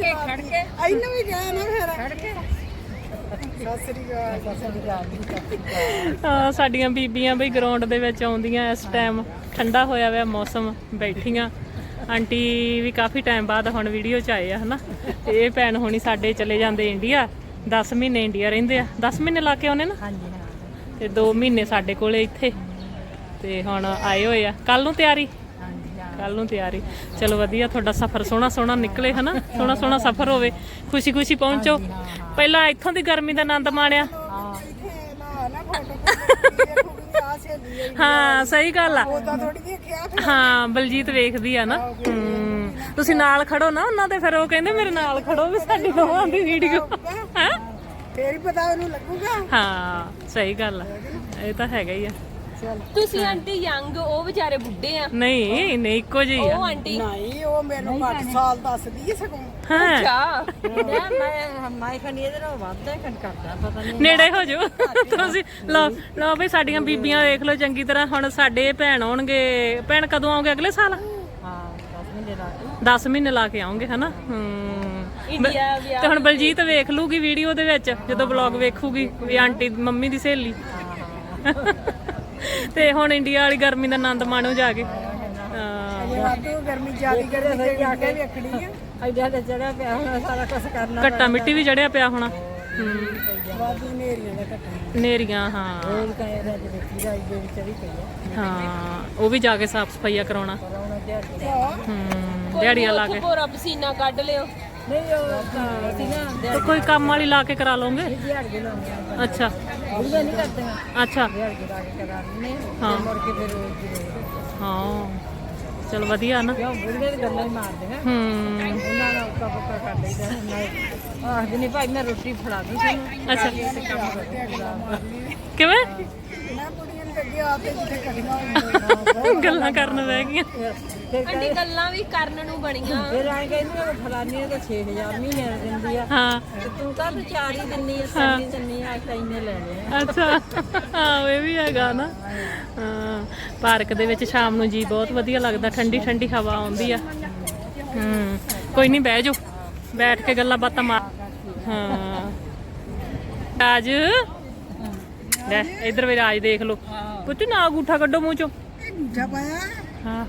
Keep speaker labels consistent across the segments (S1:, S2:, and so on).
S1: ਖੜ ਕੇ।
S2: ਇਹਨੂੰ ਵੀ ਗਿਆ ਨਾ ਫਿਰ।
S1: ਖੜ ਕੇ।
S3: ਸਾਡੀਆਂ ਬੀਬੀਆਂ ਬਈ ਗਰਾਊਂਡ ਦੇ ਵਿੱਚ ਆਉਂਦੀਆਂ ਇਸ ਟਾਈਮ ਠੰਡਾ ਹੋਇਆ ਹੋਇਆ ਮੌਸਮ ਬੈਠੀਆਂ। ਆਂਟੀ ਵੀ ਕਾਫੀ ਟਾਈਮ ਬਾਅਦ ਹੁਣ ਵੀਡੀਓ 'ਚ ਆਏ ਆ ਹਨਾ? ਤੇ ਇਹ ਭੈਣ ਹੋਣੀ ਸਾਡੇ ਚਲੇ ਜਾਂਦੇ ਇੰਡੀਆ 10 ਮਹੀਨੇ ਇੰਡੀਆ ਰਹਿੰਦੇ ਆ। 10 ਮਹੀਨੇ ਲਾ ਕੇ ਆਉਨੇ ਨਾ?
S1: ਹਾਂਜੀ ਹਾਂ।
S3: ਤੇ 2 ਮਹੀਨੇ ਸਾਡੇ ਕੋਲੇ ਇੱਥੇ। ਤੇ ਹੁਣ ਆਏ ਹੋਏ ਆ। ਕੱਲ ਨੂੰ ਤਿਆਰੀ? ਕੱਲ ਨੂੰ ਤਿਆਰੀ। ਚਲੋ ਵਧੀਆ ਤੁਹਾਡਾ ਸਫ਼ਰ ਸੋਹਣਾ ਸੋਹਣਾ ਨਿਕਲੇ ਹਨਾ? ਸੋਹਣਾ ਸੋਹਣਾ ਸਫ਼ਰ ਹੋਵੇ। ਖੁਸ਼ੀ ਖੁਸ਼ੀ ਪਹੁੰਚੋ। ਪਹਿਲਾਂ ਇੱਥੋਂ ਦੀ ਗਰਮੀ ਦਾ ਆਨੰਦ ਮਾਣਿਆ।
S2: ਹੈ
S3: ਸਹੀ ਗੱਲ ਆ। ਹਾਂ ਬਲਜੀਤ ਵੇਖਦੀ ਆ ਨਾ। ਤੁਸੀਂ ਨਾਲ ਖੜੋ ਨਾ ਉਹਨਾਂ ਦੇ ਫਿਰ ਉਹ ਕਹਿੰਦੇ ਮੇਰੇ ਨਾਲ ਖੜੋ ਵੀ ਸਾਡੀ ਦੋਵਾਂ ਦੀ ਵੀਡੀਓ ਹੈ?
S2: ਫੇਰ ਹੀ ਪਤਾ ਉਹਨੂੰ ਲੱਗੂਗਾ।
S3: ਹਾਂ ਸਹੀ ਗੱਲ ਆ। ਇਹ ਤਾਂ ਹੈਗਾ ਹੀ ਆ।
S4: ਤੁਸੀਂ ਆਂਟੀ ਯੰਗ ਉਹ ਵਿਚਾਰੇ ਬੁੱਢੇ ਆ।
S3: ਨਹੀਂ ਨਹੀਂ ਇੱਕੋ ਜਿਹੀ ਆ।
S4: ਉਹ ਆਂਟੀ।
S2: ਨਹੀਂ ਉਹ ਮੈਨੂੰ 8 ਸਾਲ ਦੱਸਦੀ ਹੈ ਸਗੋਂ।
S3: ਹਾਂ।
S4: ਅੱਛਾ।
S1: ਮੈਂ ਮੈਂ ਖਣੀ ਇਹਦੇ ਨਾਲ ਵੱਧ ਹੈ ਖਣ ਕਰਦਾ ਪਤਾ ਨਹੀਂ।
S3: ਨੇੜੇ ਹੋ ਜਾਓ। ਤੁਸੀਂ ਲਓ ਲਓ ਵੀ ਸਾਡੀਆਂ ਬੀਬੀਆਂ ਦੇਖ ਲਓ ਚੰਗੀ ਤਰ੍ਹਾਂ। ਹੁਣ ਸਾਡੇ ਭੈਣ ਆਉਣਗੇ। ਭੈਣ ਕਦੋਂ ਆਉਂਗੇ ਅਗਲੇ ਸਾਲ?
S1: ਹਾਂ 10 ਮਹੀਨੇ ਦਾ
S3: 10 ਮਹੀਨੇ ਲਾ ਕੇ ਆਉਂਗੇ ਹਨਾ?
S4: ਇੰਡੀਆ ਵਿਆਹ
S3: ਤੇ ਹੁਣ ਬਲਜੀਤ ਵੇਖ ਲੂਗੀ ਵੀਡੀਓ ਦੇ ਵਿੱਚ ਜਦੋਂ ਵਲੌਗ ਵੇਖੂਗੀ ਵੀ ਆਂਟੀ ਮੰਮੀ ਦੀ ਸਹੇਲੀ। ਤੇ ਹੁਣ ਇੰਡੀਆ ਵਾਲੀ ਗਰਮੀ ਦਾ ਆਨੰਦ ਮਾਣੋ ਜਾ ਕੇ। ਹਾਂ
S2: ਜੇ ਵਾਧੂ ਗਰਮੀ ਜ਼ਿਆਦੀ ਗਰਮੀ ਤੇ ਜਾ ਕੇ ਵੇਖਣੀ ਆ।
S1: ਐਡਾ ਤੇ ਚੜਿਆ ਪਿਆ ਹੁਣ ਸਾਰਾ ਕੁਝ ਕਰਨਾ
S3: ਘੱਟਾ ਮਿੱਟੀ ਵੀ ਜੜਿਆ ਪਿਆ ਹੋਣਾ। ਹਮ
S2: ਵਾਧੂ ਨੇਰੀਆਂ ਦਾ ਘਟਾ।
S3: ਨੇਰੀਆਂ ਹਾਂ।
S1: ਰੋਜ਼ ਕਹੇ ਰਾਜ ਦੇਖੀ ਦਾ ਇਹਦੇ ਵਿੱਚ ਚੜੀ ਪਈ ਹੈ
S3: ਹਾਂ ਉਹ ਵੀ ਜਾ ਕੇ ਸਾਫ਼ ਸਫਾਈਆ ਕਰਾਉਣਾ। ਹਮ ਦਿਹਾੜੀਆਂ ਲਾ ਕੇ।
S4: ਪੂਰਾ ਪਸੀਨਾ ਕੱਢ ਲਿਓ।
S1: ਨਹੀਂ ਉਹ ਤਾਂ ਅਸੀਂ ਨਾ
S3: ਤੇ ਕੋਈ ਕੰਮ ਵਾਲੀ ਲਾ ਕੇ ਕਰਾ ਲਓਗੇ?
S1: ਦਿਹਾੜੀ
S3: ਅੱਛਾ।
S1: ਬੁੜੀਆਂ ਨਹੀਂ ਕਰਦੀਆਂ
S3: ਅੱਛਾ।
S1: ਦਿਹਾੜੀ ਲਾ ਕੇ ਕਰਾਉਂਦੇ ਨੇ
S3: ਹਾਂ।
S1: ਤੇ ਮੁੜ ਕੇ ਫਿਰ ਰੋਜ਼ ਦੀ ਰੋਜ਼
S3: ਹਾਂ। ਚਲ ਵਧੀਆ ਨਾ।
S1: ਕਿਉਂ ਬੁੜੀਆਂ ਦੀ ਗੱਲਾਂ ਹੀ ਮਾਰਦੇ ਹੈ।
S3: ਹਮ
S1: ਉਹਨਾਂ ਨਾਲ ਉੱਕਾ ਪੱਕਾ ਕਰ ਲਈਦਾ ਨਾਲ ਆਖਦੇ ਨੇ ਭਾਈ ਮੈਂ ਰੋਟੀ ਫੜਾ ਦੂੰ ਤੁਹਾਨੂੰ।
S3: ਅੱਛਾ।
S1: ਕੰਮ
S3: ਕਿਵੇਂ?
S2: ਨਾ ਅੱਗੇ ਆਪੇ
S3: ਗੱਲਾਂ ਕਰਨ ਬਹਿ ਗਈਆਂ।
S1: ਫਿਰ
S4: ਗੱਲਾਂ ਵੀ ਕਰਨ ਨੂੰ ਬਣੀਆਂ।
S1: ਫਿਰ ਆਏ ਕਹਿੰਦੇ ਆ ਫਲਾਨੀ ਨੇ ਤਾਂ 6000 ਮਹੀਨੇ ਦਾ ਦਿੰਦੀ ਆ।
S3: ਹਾਂ।
S1: ਤੇ ਤੂੰ ਤਾਂ ਤੇ ਚਾਰ ਹੀ। ਦਿੰਨੀ ਆ ਸੰਨੀ ਦਿੰਨੀ ਆ ਤਾਂ ਇੰਨੇ ਲੈ ਲਏ
S3: ਅੱਛਾ। ਹਾਂ ਇਹ ਵੀ ਹੈਗਾ ਨਾ। ਹਾਂ। ਪਾਰਕ ਦੇ ਵਿੱਚ ਸ਼ਾਮ ਨੂੰ ਜੀ ਬਹੁਤ ਵਧੀਆ ਲੱਗਦਾ ਠੰਡੀ ਠੰਡੀ ਹਵਾ ਆਉਂਦੀ ਆ। ਹੂੰ। ਕੋਈ ਨਹੀਂ ਬਹਿ ਜਾਓ। ਬੈਠ ਕੇ ਗੱਲਾਂ ਬਾਤਾਂ ਮਾਰ ਹਾਂ। ਰਾਜ। ਲੈ ਇਧਰ ਵੀ ਰਾਜ ਦੇਖ ਲਓ। ਪੁੱਤ ਨਾ ਅੰਗੂਠਾ ਕੱਢੋ ਮੂੰਹ ਚੋਂ।
S2: ਅੰਗੂਠਾ ਪਾਇਆ।
S3: ਹਾਂ।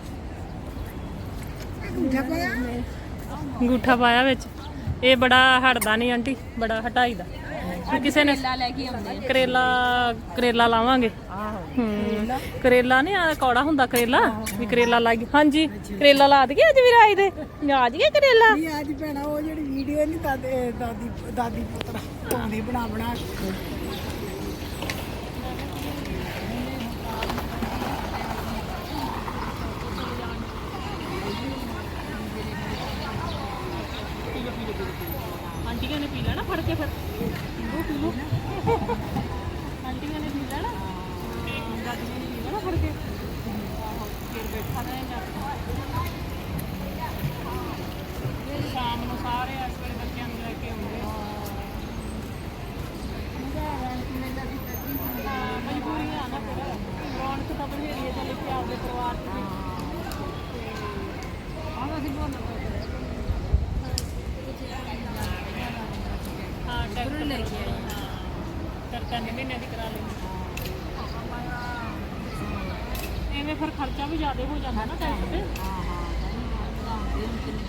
S2: ਅੰਗੂਠਾ ਪਾਇਆ?
S3: ਵਿੱਚ। ਇਹ ਬੜਾ ਹਟਦਾ ਨਹੀਂ ਆਂਟੀ ਬੜਾ ਹਟਾਈਦਾ। ਕਿਸੇ ਨੇ
S4: ਲਾ ਲੈ।
S3: ਕਰੇਲਾ ਕਰੇਲਾ ਲਾਵਾਂਗੇ।
S1: ਆਹੋ
S3: ਹੂੰ। ਕਰੇਲਾ। ਨਹੀਂ ਆ ਕੌੜਾ ਹੁੰਦਾ ਕਰੇਲਾ ਵੀ ਕਰੇਲਾ ਲੱਗ ਹਾਂਜੀ ਕਰੇਲਾ ਲਾ ਦਈਏ ਅੱਜ ਵੀ ਦੇ। ਆ ਜੀਏ ਕਰੇਲਾ।
S2: ਨਹੀਂ ਅੱਜ ਭੈਣਾ ਉਹ ਜਿਹੜੀ ਵੀਡੀਓ ਨਹੀਂ ਦਾਦੇ ਦਾਦੀ ਦਾਦੀ ਪੁੱਤਰ ਪਾਉਂਦੇ ਬਣਾ ਬਣਾ ਕੇ।
S3: ਆਂਟੀਆਂ ਨੇ ਪੀ ਲੈਣਾ ਫੜ ਕੇ ਫਿਰ ਉਹ ਪੀ ਲਓ ਆਂਟੀਆਂ ਨੇ ਪੀ ਲੈਣਾ ਤੇ ਦਾਦੀਆਂ ਨੇ ਪੀ ਲੈਣਾ ਫੜ ਕੇ ਆਹੋ, ਫਿਰ ਬੈਠਾ ਰਹੇਗਾ ਸ਼ਾਮ ਨੂੰ ਸਾਰੇ ਇਸ ਵੇਲੇ ਬੱਚਿਆਂ ਨੂੰ ਲੈ ਕੇ ਆਉਂਦੇ ਆ ਹਾਂ, ਮਜਬੂਰੀਆਂ ਆ ਨਾ ਫਿਰ ਰੌਣਕ ਤਾਂ ਬਥੇਰੀ ਹੈ ਚੱਲ ਕੇ ਆਪਦੇ ਪਰਿਵਾਰ ਚ ਵੀ ਆਹ ਅਸੀਂ ਬੋਲਣਾ ਹਾਂ ਟੈਕਟਰ ਲੈ ਕੇ ਆਈ। ਹਾਂ। ਤਿੰਨ ਮਹੀਨੇ ਦੀ ਕਰਾ ਲਈ ਐਵੇਂ ਫਿਰ ਖਰਚਾ ਵੀ ਜ਼ਿਆਦਾ ਹੋ ਜਾਂਦਾ ਨਾ ਟੈਕਟ ਤੇ।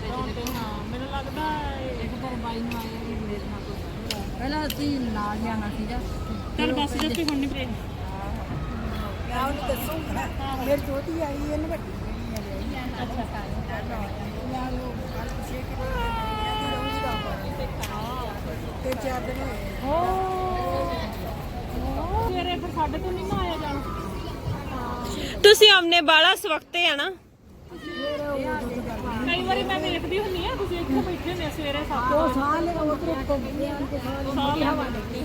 S3: ਹੁਣ ਤੇ ਹਾਂ ਮੈਨੂੰ ਲੱਗਦਾ ਇਹ-
S1: ਇੱਕ ਵਾਰ ਬਾਈ ਨੂੰ ਆਇਆ ਵੀ ਮੇਰੇ ਨਾਲ ਕੋਈ ਪਹਿਲਾਂ ਅਸੀਂ ਨਾਲ ਜਾਣਾ ਸੀਗਾ।
S3: ਚੱਲ ਬਸ ਜੱਸੀ ਹੁਣ ਨਹੀਂ ਪਈ
S2: ਮੈਂ ਉਹਨੂੰ ਦੱਸੂਗਾ ਮੇਰੀ ਛੋਟੀ ਆਈ ਇਹਨੂੰ ਵੱਡੀ ਬਣੀ ਹੈ ਅੱਛਾ ਯਾਰ ਉਹ ਗੱਲ ਪੁੱਛੇ ਕਿ ਕਹਿੰਦੀ ਰਹੂਗੀ ਦਾ ਤੇ ਚਾਰ ਦਿਨ ਹੋਏ।
S3: ਹੋ ਸਵੇਰੇ ਫਿਰ ਸਾਡੇ ਤੋਂ ਨਹੀਂ ਨਾ ਆਇਆ ਜਾਣਾ।
S4: ਤੁਸੀਂ ਆਮਨੇ ਬਾਲਾ ਸਵਖਤੇ ਆ ਨਾ।
S3: ਕਈ ਵਾਰੀ ਮੈਂ ਵੇਖਦੀ ਹੁੰਨੀ ਆ ਤੁਸੀਂ ਇੱਥੇ ਬੈਠੇ ਹੁੰਦੇ ਆ ਸਵੇਰੇ ਸੱਤ
S2: ਉਹ ਸਾਲ ਉਧਰ ਉੱਤੇ ਬਿਆਨ ਕੇ ਸਾਲ
S3: ਸਾਲ ਹਵਾ ਲੱਗੀ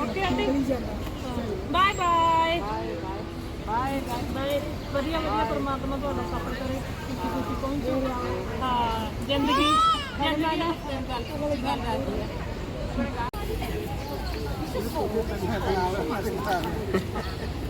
S3: Oke, Bye bye. Bye bye. Bye bye. Bye bye. Bye bye. Bye bye. Bye
S5: bye. Bye bye. Bye bye. Bye bye.
S3: Bye bye. Bye bye. Bye bye. Bye bye. Bye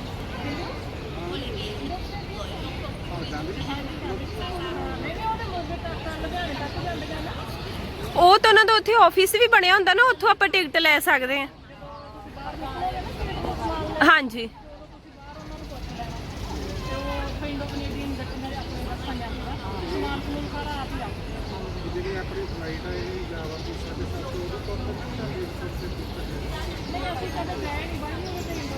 S4: ਉਹ ਤਾਂ ਉਹਨਾਂ ਦਾ ਉੱਥੇ ਆਫਿਸ ਵੀ ਬਣਿਆ ਹੁੰਦਾ ਨਾ, ਉੱਥੋਂ ਆਪਾਂ ticket ਲੈ ਸਕਦੇ ਆ ਹਾਂਜੀ।
S5: ਜਿਹੜੀ ਆਪਣੀ ਫਲਾਈਟ ਹੈ ਜਾਵਾ ਦੀ 7:30 ਤੋਂ ਉਹ ਤੋਂ
S3: ਨਹੀਂ, ਅਸੀਂ ਕਦੇ ਗਏ ਨਹੀਂ, ਬਾਈ, ਉਹ ਤੇ ਇੰਡੋ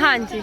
S4: ਹਾਂਜੀ।